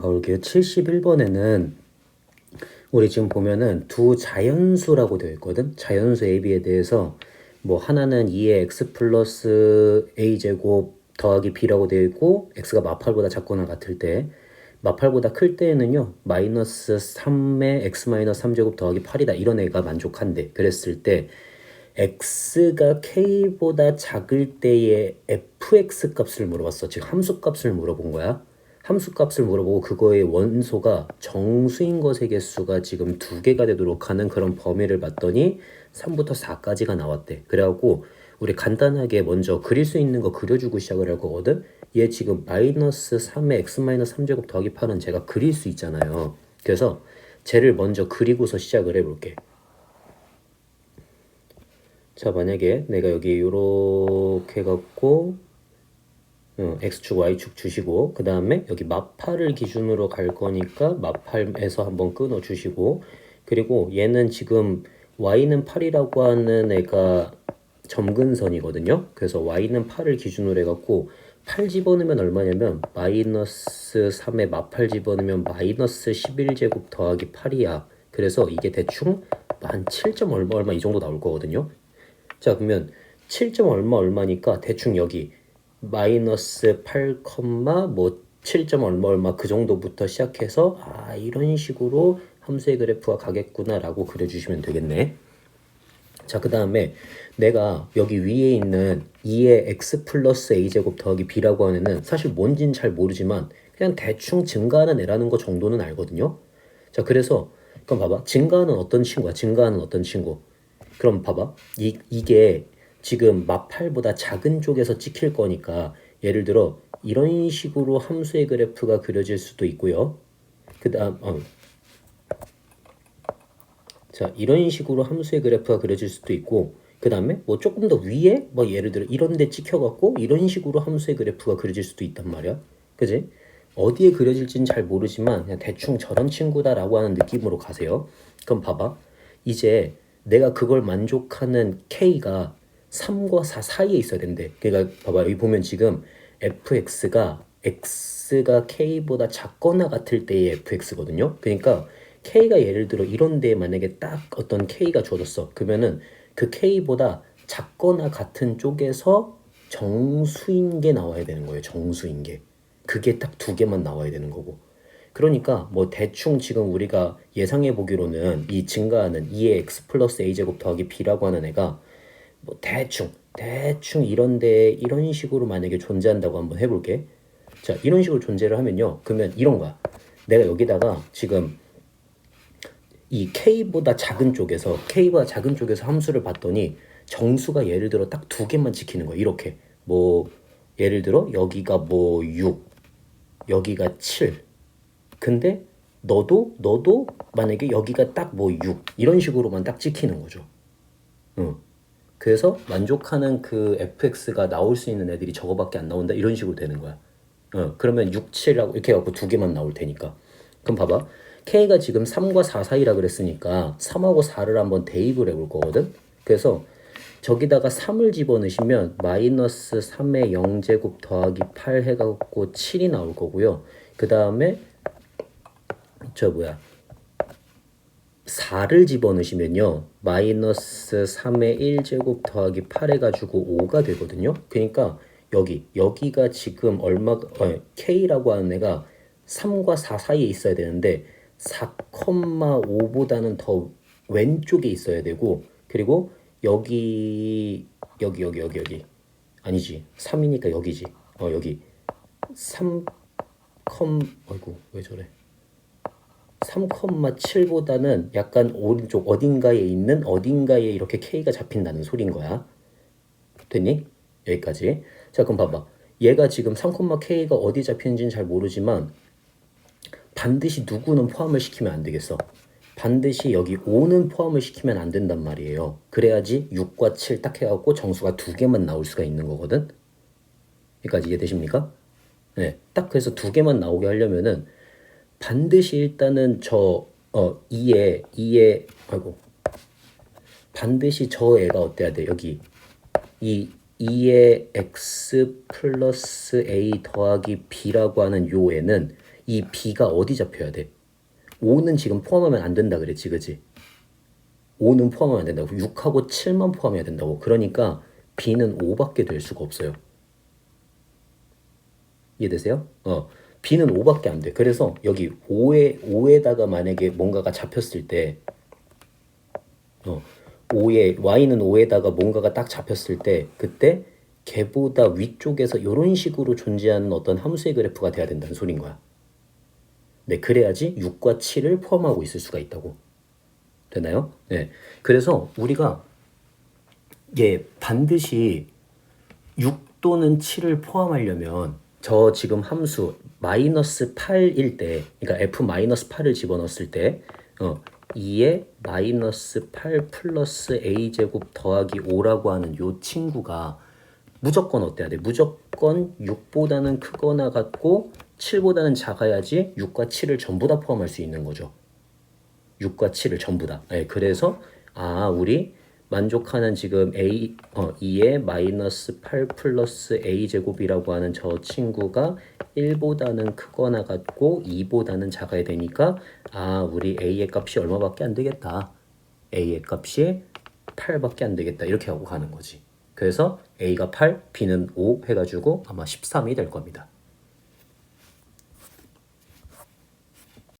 가볼게요. 71번에는 우리 지금 보면은 두 자연수라고 되어 있거든. 자연수 AB에 대해서 뭐 하나는 2의 x 플러스 a 제곱 더하기 b라고 되어 있고 x가 마팔보다 작거나 같을 때 마팔보다 클 때에는요 마이너스 3의 x 마이너스 3제곱 더하기 8이다 이런 애가 만족한대. 그랬을 때 x가 k보다 작을 때의 fx 값을 물어봤어. 즉 함수 값을 물어본 거야. 함수 값을 물어보고 그거의 원소가 정수인 것의 개수가 지금 두 개가 되도록 하는 그런 범위를 봤더니 3부터 4까지가 나왔대. 그래갖고 우리 간단하게 먼저 그릴 수 있는 거 그려주고 시작을 할 거거든. 얘 지금 마이너스 3의 x 마이너스 3제곱 더하기 8은 제가 그릴 수 있잖아요. 그래서 쟤를 먼저 그리고서 시작을 해볼게. 자 만약에 내가 여기 요렇게 해갖고 어, x축 y축 주시고 그 다음에 여기 마팔을 기준으로 갈 거니까 마팔에서 한번 끊어 주시고 그리고 얘는 지금 y는 8이라고 하는 애가 점근선이거든요. 그래서 y는 8을 기준으로 해갖고 8 집어넣으면 얼마냐면 마이너스 3에 마팔 집어넣으면 마이너스 11제곱 더하기 8이야. 그래서 이게 대충 한 7점 얼마 얼마 이 정도 나올 거거든요. 자 그러면 7점 얼마 얼마니까 대충 여기 마이너스 8, 뭐 7점 얼마 얼마 그 정도부터 시작해서 아 이런 식으로 함수의 그래프가 가겠구나라고 그려주시면 되겠네. 자, 그 다음에 내가 여기 위에 있는 2의 x 플러스 a제곱 더하기 b라고 하는 애는 사실 뭔진 잘 모르지만 그냥 대충 증가하는 애라는 거 정도는 알거든요. 자, 그래서 그럼 봐봐. 증가하는 어떤 친구야? 증가하는 어떤 친구? 그럼 봐봐. 이, 이게 지금 마팔보다 작은 쪽에서 찍힐 거니까 예를 들어 이런 식으로 함수의 그래프가 그려질 수도 있고요. 그 다음 어. 자 이런 식으로 함수의 그래프가 그려질 수도 있고 그 다음에 뭐 조금 더 위에 뭐 예를 들어 이런 데 찍혀갖고 이런 식으로 함수의 그래프가 그려질 수도 있단 말이야. 그지? 어디에 그려질지는 잘 모르지만 그냥 대충 저런 친구다라고 하는 느낌으로 가세요. 그럼 봐봐. 이제 내가 그걸 만족하는 K가 3과 4 사이에 있어야 된대. 그러니까 봐봐 여기 보면 지금 fx가 x가 k보다 작거나 같을 때의 fx거든요. 그러니까 k가 예를 들어 이런 데에 만약에 딱 어떤 k가 주어졌어. 그러면은 그 k보다 작거나 같은 쪽에서 정수인 게 나와야 되는 거예요. 정수인 게. 그게 딱 두 개만 나와야 되는 거고. 그러니까 뭐 대충 지금 우리가 예상해 보기로는 이 증가하는 2의 x 플러스 a 제곱 더하기 b라고 하는 애가 뭐 대충 대충 이런 데 이런 식으로 만약에 존재한다고 한번 해볼게. 자 이런 식으로 존재를 하면요. 그러면 이런 거야. 내가 여기다가 지금 이 k보다 작은 쪽에서 k보다 작은 쪽에서 함수를 봤더니 정수가 예를 들어 딱 두 개만 지키는 거야. 이렇게 뭐 예를 들어 여기가 뭐 6, 여기가 7. 근데 너도 너도 만약에 여기가 딱 뭐 6 이런 식으로만 딱 찍히는 거죠. 응. 그래서 만족하는 그 fx가 나올 수 있는 애들이 저거밖에 안 나온다 이런 식으로 되는 거야. 어, 그러면 6, 7하고 이렇게 해갖고 두 개만 나올 테니까. 그럼 봐봐. k가 지금 3과 4 사이라 그랬으니까 3하고 4를 한번 대입을 해볼 거거든. 그래서 저기다가 3을 집어넣으시면 마이너스 3의 0제곱 더하기 8 해갖고 7이 나올 거고요. 그 다음에 저 뭐야 4를 집어넣으시면요. 마이너스 3의 1제곱 더하기 8 해가지고 5가 되거든요. 그러니까 여기, 여기가 지금 얼마, 어, K라고 하는 애가 3과 4 사이에 있어야 되는데 4,5보다는 더 왼쪽에 있어야 되고 그리고 여기, 여기, 여기, 여기, 여기. 아니지. 3이니까 여기지. 어, 여기. 3, 컴, 아이고, 왜 저래. 3,7보다는 약간 오른쪽 어딘가에 있는 어딘가에 이렇게 K가 잡힌다는 소린 거야. 됐니? 여기까지. 자, 그럼 봐봐. 얘가 지금 3,K가 어디 잡히는지는 잘 모르지만 반드시 누구는 포함을 시키면 안 되겠어. 반드시 여기 5는 포함을 시키면 안 된단 말이에요. 그래야지 6과 7 딱 해갖고 정수가 두 개만 나올 수가 있는 거거든. 여기까지 이해되십니까? 네. 딱 그래서 두 개만 나오게 하려면은 반드시 일단은 저 어, 2에 2에 아이고 반드시 저 애가 어때야 돼 여기 이 2의 x 플러스 a 더하기 b라고 하는 요 애는 이 b가 어디 잡혀야 돼? 5는 지금 포함하면 안 된다 그랬지, 그지? 5는 포함하면 안 된다고. 6하고 7만 포함해야 된다고. 그러니까 b는 5밖에 될 수가 없어요. 이해되세요? 어. B는 5밖에 안 돼. 그래서 여기 5에 5에다가 만약에 뭔가가 잡혔을 때 어. 5에 y는 5에다가 뭔가가 딱 잡혔을 때 그때 걔보다 위쪽에서 이런 식으로 존재하는 어떤 함수의 그래프가 돼야 된다는 소린 거야. 네, 그래야지 6과 7을 포함하고 있을 수가 있다고. 되나요? 네. 그래서 우리가 예, 반드시 6 또는 7을 포함하려면 저 지금 함수 마이너스 8일 때, 그러니까 f 마이너스 8을 집어넣었을 때, 어, 2에 마이너스 8 플러스 a 제곱 더하기 5라고 하는 요 친구가 무조건 어때야 돼? 무조건 6보다는 크거나 같고 7보다는 작아야지 6과 7을 전부 다 포함할 수 있는 거죠. 6과 7을 전부 다. 네, 그래서 아 우리 만족하는 지금 a 어 2의 마이너스 8 플러스 a 제곱이라고 하는 저 친구가 1보다는 크거나 같고 2보다는 작아야 되니까 아 우리 a의 값이 얼마밖에 안 되겠다. a의 값이 8밖에 안 되겠다. 이렇게 하고 가는 거지. 그래서 a가 8, b는 5 해가지고 아마 13이 될 겁니다.